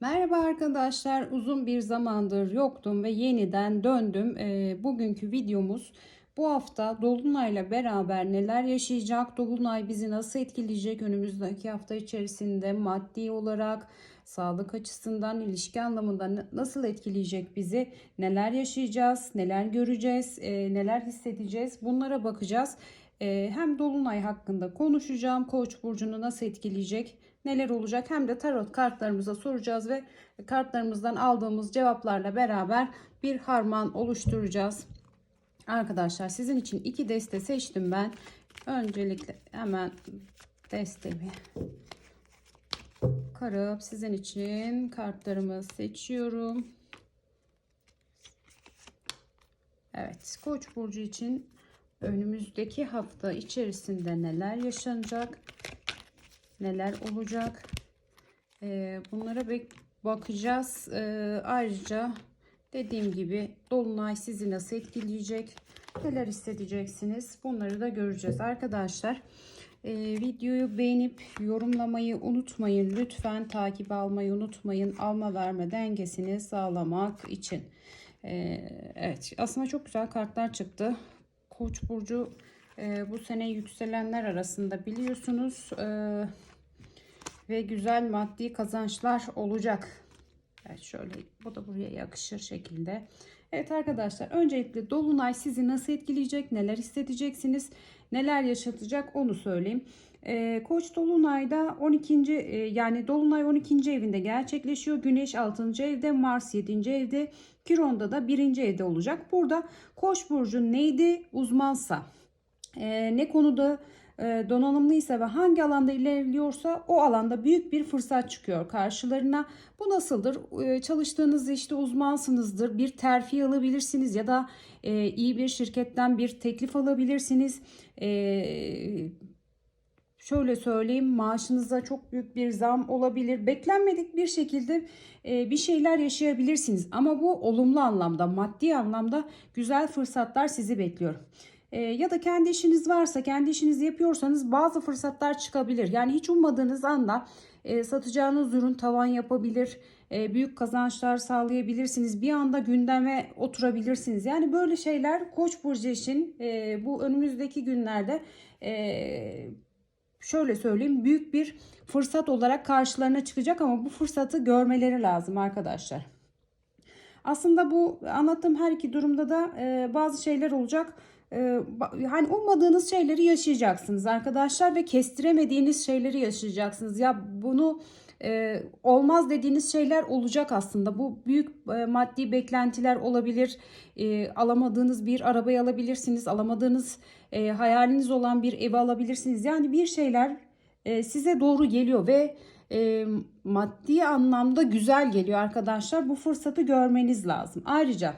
Merhaba arkadaşlar. Uzun bir zamandır yoktum ve yeniden döndüm. Ee, bugünkü videomuz bu hafta Dolunay'la beraber neler yaşayacak? Dolunay bizi nasıl etkileyecek? Önümüzdeki hafta içerisinde maddi olarak, sağlık açısından, ilişki anlamında na- nasıl etkileyecek bizi? Neler yaşayacağız? Neler göreceğiz? e, neler hissedeceğiz? Bunlara bakacağız. E, hem Dolunay hakkında konuşacağım. Koç burcunu nasıl etkileyecek? Neler olacak? Hem de tarot kartlarımıza soracağız ve kartlarımızdan aldığımız cevaplarla beraber bir harman oluşturacağız. Arkadaşlar sizin için iki deste seçtim ben. Öncelikle hemen destemi karıp sizin için kartlarımı seçiyorum. Evet, Koç burcu için önümüzdeki hafta içerisinde neler yaşanacak? Neler olacak? Ee, bunlara bakacağız. Ee, ayrıca dediğim gibi Dolunay sizi nasıl etkileyecek? Neler hissedeceksiniz? Bunları da göreceğiz arkadaşlar. Ee, videoyu beğenip yorumlamayı unutmayın. Lütfen takip almayı unutmayın. Alma verme dengesini sağlamak için. Ee, evet aslında çok güzel kartlar çıktı. Koç burcu e, bu sene yükselenler arasında biliyorsunuz e, ve güzel maddi kazançlar olacak. Evet şöyle bu da buraya yakışır şekilde. Evet arkadaşlar öncelikle Dolunay sizi nasıl etkileyecek, neler hissedeceksiniz, neler yaşatacak onu söyleyeyim. Ee, Koç Dolunay'da 12. e, yani Dolunay 12. evinde gerçekleşiyor. Güneş 6. evde, Mars 7. evde, Kiron'da da 1. evde olacak. Burada Koç burcu neydi? Uzmansa, e, ne konuda donanımlıysa ve hangi alanda ilerliyorsa o alanda büyük bir fırsat çıkıyor karşılarına. Bu nasıldır? E, çalıştığınız işte uzmansınızdır. Bir terfi alabilirsiniz ya da e, iyi bir şirketten bir teklif alabilirsiniz. E, şöyle söyleyeyim maaşınıza çok büyük bir zam olabilir. Beklenmedik bir şekilde e, bir şeyler yaşayabilirsiniz. Ama bu olumlu anlamda, maddi anlamda güzel fırsatlar sizi bekliyor. E, ya da kendi işiniz varsa, kendi işinizi yapıyorsanız bazı fırsatlar çıkabilir. Yani hiç ummadığınız anda e, satacağınız ürün tavan yapabilir. E, büyük kazançlar sağlayabilirsiniz. Bir anda gündeme oturabilirsiniz. Yani böyle şeyler Koç burcu için e, bu önümüzdeki günlerde e, şöyle söyleyeyim büyük bir fırsat olarak karşılarına çıkacak ama bu fırsatı görmeleri lazım arkadaşlar. Aslında bu anlattığım her iki durumda da e, bazı şeyler olacak. E, ba- hani ummadığınız şeyleri yaşayacaksınız arkadaşlar ve kestiremediğiniz şeyleri yaşayacaksınız. Ya bunu e, olmaz dediğiniz şeyler olacak aslında. Bu büyük e, maddi beklentiler olabilir. E, alamadığınız bir arabayı alabilirsiniz. Alamadığınız hayaliniz olan bir evi alabilirsiniz. Yani bir şeyler size doğru geliyor ve maddi anlamda güzel geliyor arkadaşlar. Bu fırsatı görmeniz lazım. Ayrıca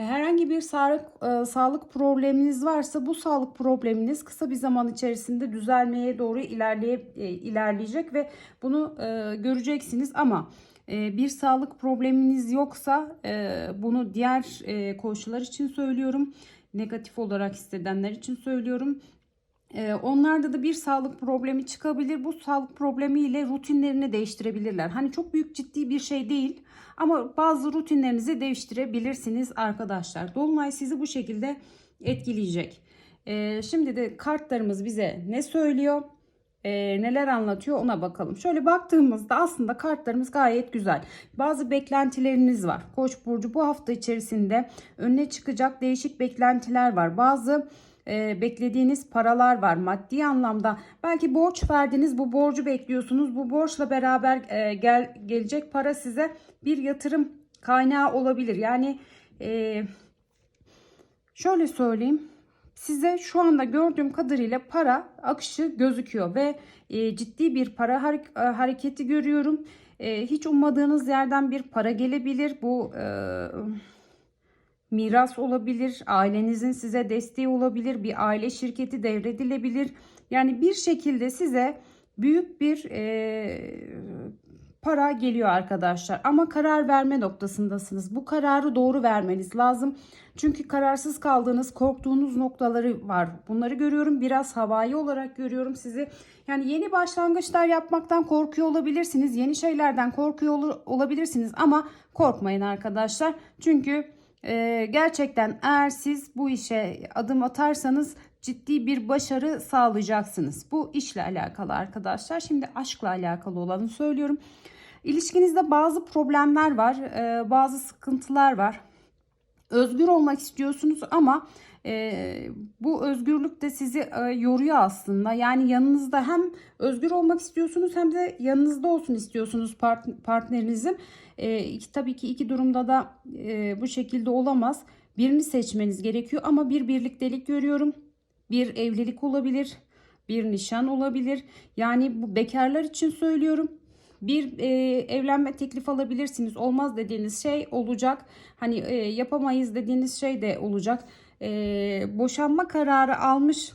herhangi bir sağlık e, sağlık probleminiz varsa bu sağlık probleminiz kısa bir zaman içerisinde düzelmeye doğru ilerleye e, ilerleyecek ve bunu e, göreceksiniz ama e, bir sağlık probleminiz yoksa e, bunu diğer e, koşullar için söylüyorum. Negatif olarak hissedenler için söylüyorum. Ee, Onlarda da bir sağlık problemi çıkabilir. Bu sağlık problemiyle rutinlerini değiştirebilirler. Hani çok büyük ciddi bir şey değil ama bazı rutinlerinizi değiştirebilirsiniz arkadaşlar. Dolunay sizi bu şekilde etkileyecek. Ee, Şimdi de kartlarımız bize ne söylüyor? Ee, neler anlatıyor ona bakalım. Şöyle baktığımızda aslında kartlarımız gayet güzel. Bazı beklentileriniz var. Koç burcu bu hafta içerisinde önüne çıkacak değişik beklentiler var. Bazı e, beklediğiniz paralar var maddi anlamda. Belki borç verdiniz bu borcu bekliyorsunuz. Bu borçla beraber e, gel gelecek para size bir yatırım kaynağı olabilir. Yani e, şöyle söyleyeyim. Size şu anda gördüğüm kadarıyla para akışı gözüküyor ve e, ciddi bir para e, hareketi görüyorum. E, hiç ummadığınız yerden bir para gelebilir. Bu e, miras olabilir, ailenizin size desteği olabilir, bir aile şirketi devredilebilir. Yani bir şekilde size büyük bir e, para geliyor arkadaşlar. Ama karar verme noktasındasınız. Bu kararı doğru vermeniz lazım. Çünkü kararsız kaldığınız, korktuğunuz noktaları var. Bunları görüyorum. Biraz havai olarak görüyorum sizi. Yani yeni başlangıçlar yapmaktan korkuyor olabilirsiniz. Yeni şeylerden korkuyor ol- olabilirsiniz ama korkmayın arkadaşlar. Çünkü e, gerçekten eğer siz bu işe adım atarsanız ciddi bir başarı sağlayacaksınız. Bu işle alakalı arkadaşlar. Şimdi aşkla alakalı olanı söylüyorum. İlişkinizde bazı problemler var, e, bazı sıkıntılar var. Özgür olmak istiyorsunuz ama e, bu özgürlük de sizi e, yoruyor aslında. Yani yanınızda hem özgür olmak istiyorsunuz hem de yanınızda olsun istiyorsunuz part- partnerinizin. E, tabii ki iki durumda da e, bu şekilde olamaz. Birini seçmeniz gerekiyor ama bir birliktelik görüyorum. Bir evlilik olabilir, bir nişan olabilir. Yani bu bekarlar için söylüyorum. Bir e, evlenme teklif alabilirsiniz. Olmaz dediğiniz şey olacak. Hani e, yapamayız dediğiniz şey de olacak. E, boşanma kararı almış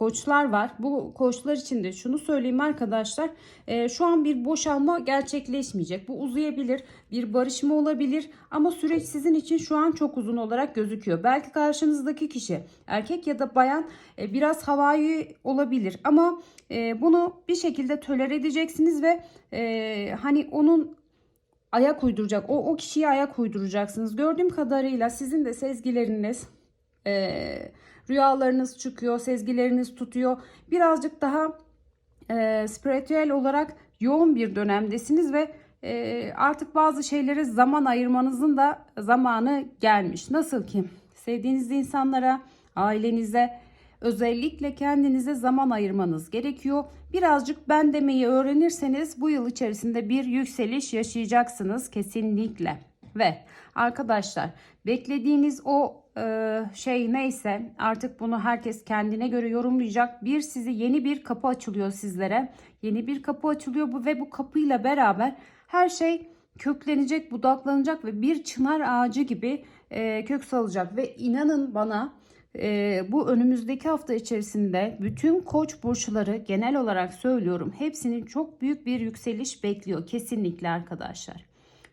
koçlar var. Bu koçlar için de şunu söyleyeyim arkadaşlar. E, şu an bir boşanma gerçekleşmeyecek. Bu uzayabilir. Bir barışma olabilir. Ama süreç sizin için şu an çok uzun olarak gözüküyor. Belki karşınızdaki kişi erkek ya da bayan e, biraz havai olabilir. Ama e, bunu bir şekilde tolere edeceksiniz ve e, hani onun ayak uyduracak. O, o kişiye ayak uyduracaksınız. Gördüğüm kadarıyla sizin de sezgileriniz e, rüyalarınız çıkıyor, sezgileriniz tutuyor. Birazcık daha e, spiritüel olarak yoğun bir dönemdesiniz ve e, artık bazı şeylere zaman ayırmanızın da zamanı gelmiş. Nasıl ki sevdiğiniz insanlara, ailenize, özellikle kendinize zaman ayırmanız gerekiyor. Birazcık ben demeyi öğrenirseniz bu yıl içerisinde bir yükseliş yaşayacaksınız kesinlikle. Ve arkadaşlar beklediğiniz o e, şey neyse artık bunu herkes kendine göre yorumlayacak. Bir sizi yeni bir kapı açılıyor sizlere. Yeni bir kapı açılıyor bu ve bu kapıyla beraber her şey köklenecek, budaklanacak ve bir çınar ağacı gibi e, kök salacak ve inanın bana e, bu önümüzdeki hafta içerisinde bütün koç burçları genel olarak söylüyorum hepsinin çok büyük bir yükseliş bekliyor kesinlikle arkadaşlar.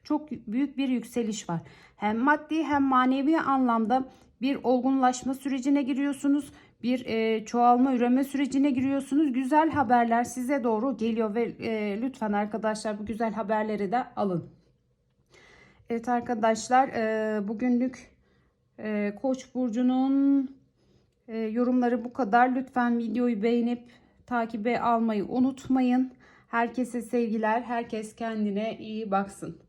Çok büyük bir yükseliş var. Hem maddi hem manevi anlamda bir olgunlaşma sürecine giriyorsunuz. Bir e, çoğalma üreme sürecine giriyorsunuz. Güzel haberler size doğru geliyor ve e, lütfen arkadaşlar bu güzel haberleri de alın. Evet arkadaşlar e, bugünlük e, Koç burcunun e, yorumları bu kadar. Lütfen videoyu beğenip takibe almayı unutmayın. Herkese sevgiler. Herkes kendine iyi baksın.